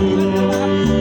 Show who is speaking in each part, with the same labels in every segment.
Speaker 1: Jesus.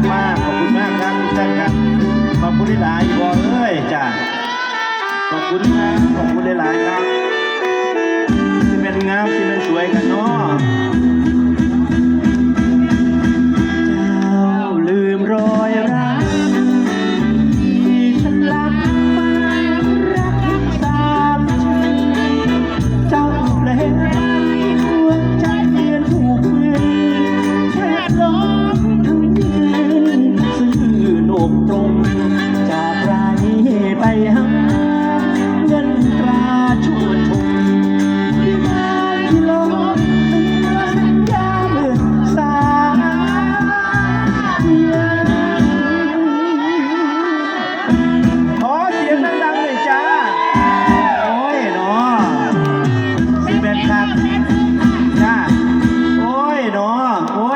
Speaker 1: กมากขอบคุณมากครับคุณแจ๊คครับขอบคุณหลายอเอ้ยจ้าขอบคุณครัขอบคุณหลายๆครับที่เป็นงามที่เป็นสวยกันเนาะ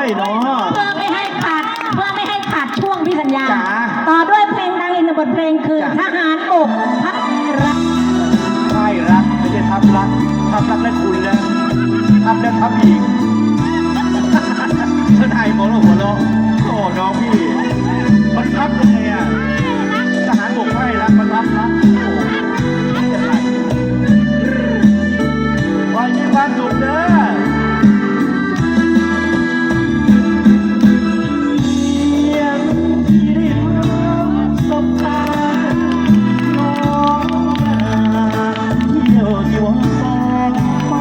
Speaker 1: ยเนาะ
Speaker 2: พื่อไม่ให้ขาดเพื่อไม่ให้ขาดช่วงพี่สัญญาต่อด้วยเพลงดังอินทบทเพลงคือทหารบกทักรัก
Speaker 1: ใช่รักไม่ใช่ทับรักทับรักและคุณนะทับแล้ทับอีกท่านไอ้มอหล้วหัวเราะโอ้น้องพี่ มันทับยังไงอะ 我在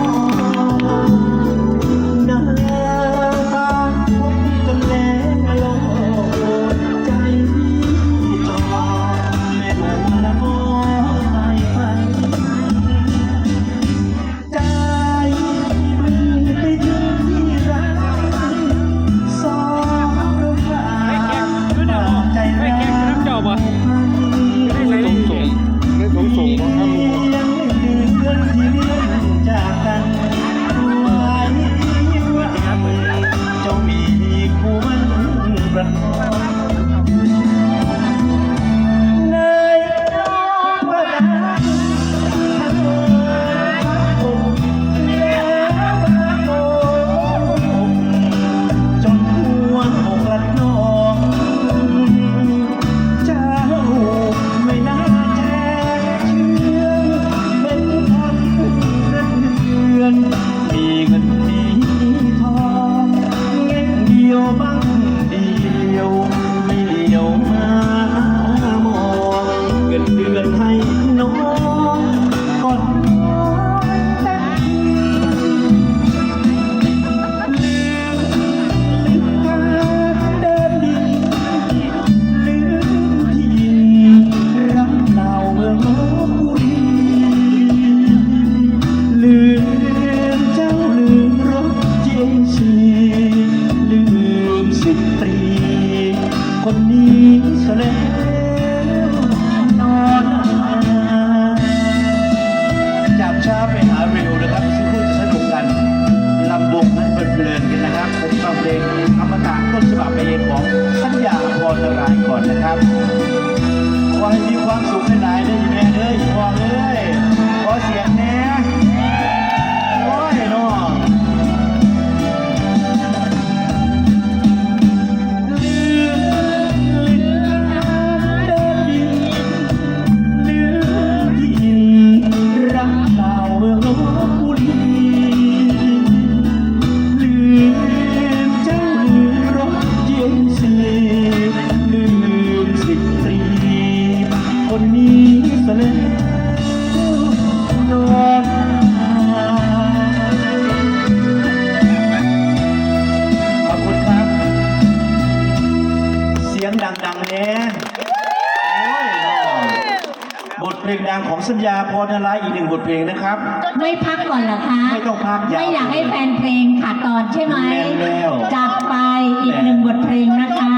Speaker 1: เพลงดัง
Speaker 2: ของสัญญาพรนารายณ์อีกหนึ่งบทเพลงนะครับ
Speaker 1: ไม่พักก่อนเหรอคะ
Speaker 2: ไม่ต้องพักยาว
Speaker 1: ไม่อยากให้แฟนเพลงขาดตอนใช่ไหม
Speaker 2: แม่นแล้ว
Speaker 1: จัดไปอีกหนึ่งบทเพลงนะคะ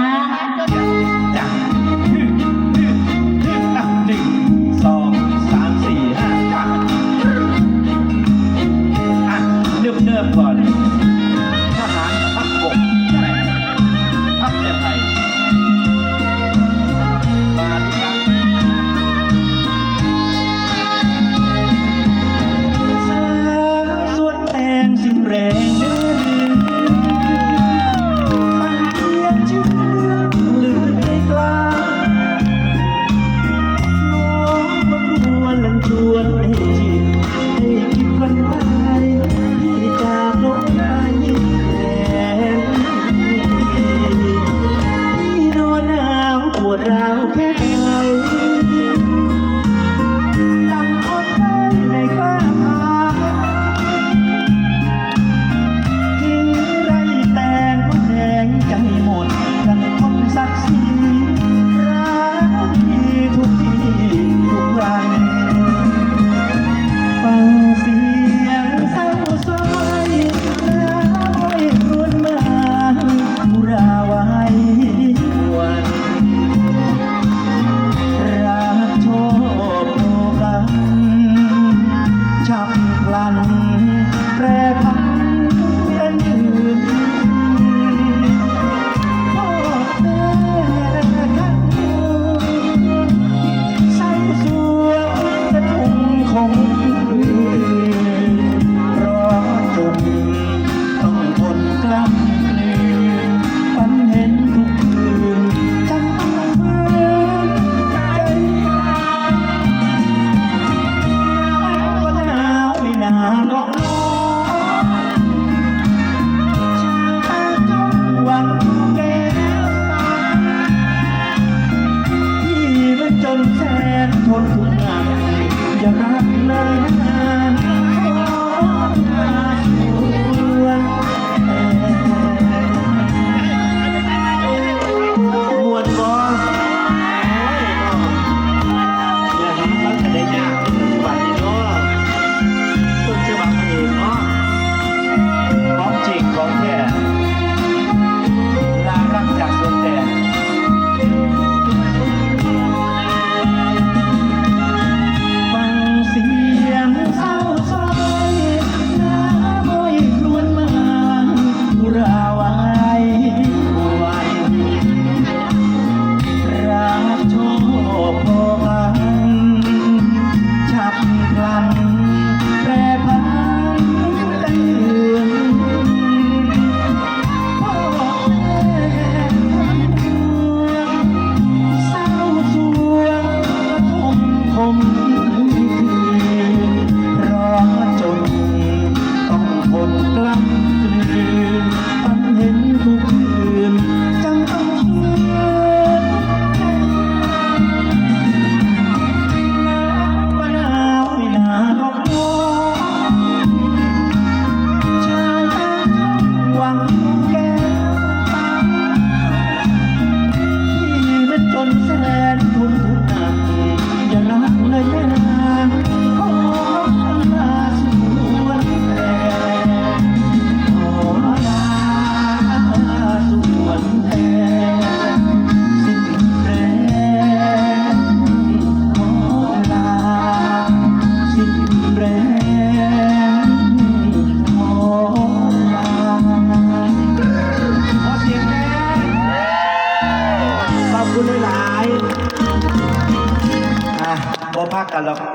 Speaker 1: Thank you.